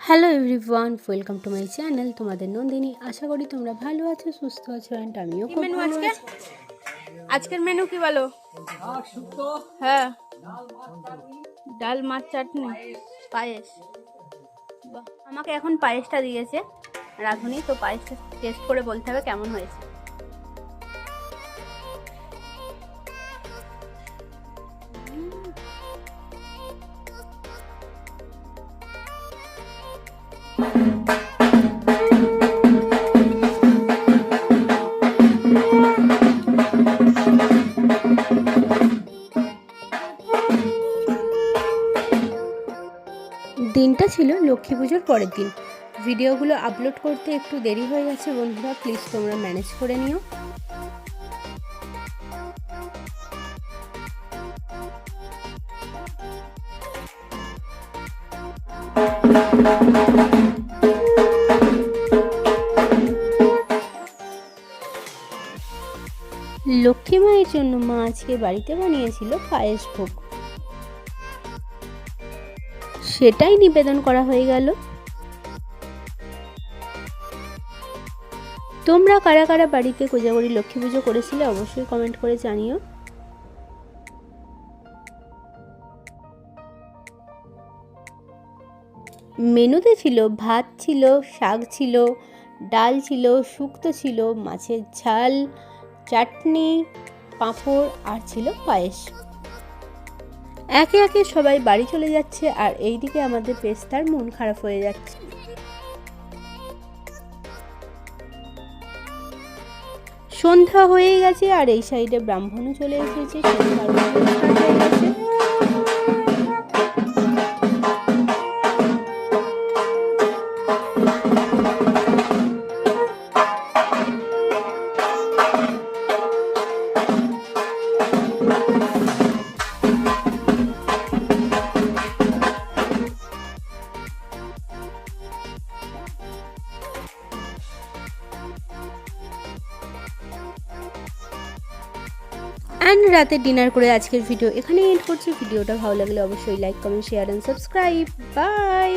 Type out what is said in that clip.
Hello everyone welcome to my channel তোমাদের নন্দিনী। আশা করি তোমরা ভালো আছো সুস্থ আছো অ্যান্ড আমিও খুব ভালো আজকে? আজকের মেনু কি বলো? হ্যাঁ। ডাল মাছ চাটনি। পায়েস। বাহ, আমাকে এখন পায়েসটা দিয়েছে। রাধুনি তো পায়েসটা টেস্ট করে বলতে হবে কেমন হয়েছে। দিনটা ছিল লক্ষ্মী পুজোর পরের দিন। ভিডিওগুলো আপলোড করতে একটু দেরি হয়ে গেছে বন্ধুরা প্লিজ তোমরা ম্যানেজ করে নিও। লক্ষ্মী মায়ের জন্য মা আজকে বাড়িতে বানিয়েছিল পায়েস ভোগ। সেটাই নিবেদন করা হয়ে গেল। তোমরা কারা কারা বাড়িতে কোজাগরি লক্ষ্মী পুজো করেছিলে অবশ্যই কমেন্ট করে জানিও। মেনুতে ছিল ভাত ছিল, শাক ছিল, ডাল ছিল, শুক্তো ছিল, মাছের ঝাল চাটনি, পাঁপড় আর ছিল পায়েস। একে একে সবাই বাড়ি চলে যাচ্ছে আর এই দিকে আমাদের পেস্তার মন খারাপ হয়ে যাচ্ছে। সন্ধ্যা হয়ে গেছে আর এই সাইডে ব্রাহ্মণও চলে এসেছে সন্ধ্যার অ্যান্ড রাতে ডিনার করে আজকের ভিডিও এখানেই এন্ড করছি। ভিডিওটা ভালো লাগলে অবশ্যই like comment share and subscribe bye